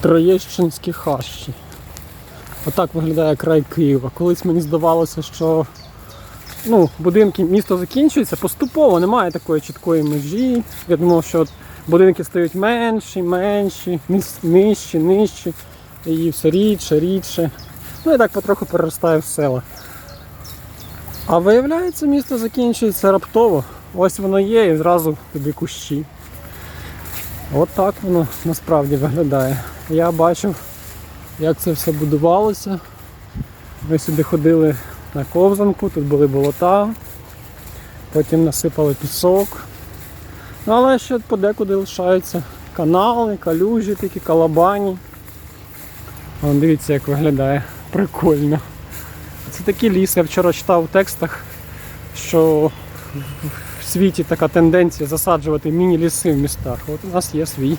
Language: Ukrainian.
Троєщинські хащі. Отак виглядає край Києва. Колись мені здавалося, що ну, будинки місто закінчується поступово, немає такої чіткої межі. Я думав, що от будинки стають менші, менші, нижчі, нижчі, і все рідше, рідше. Ну і так потроху переростає в села. А виявляється, місто закінчується раптово. Ось воно є і зразу тобі кущі. От так воно насправді виглядає. Я бачив, як це все будувалося. Ми сюди ходили на ковзанку, тут були болота, потім насипали пісок. Ну, але ще подекуди лишаються канали, калюжі, такі калабані. Вон, дивіться, як виглядає. Прикольно. Це такий ліс. Я вчора читав в текстах, що світі така тенденція засаджувати міні-ліси в містах. От у нас є свій.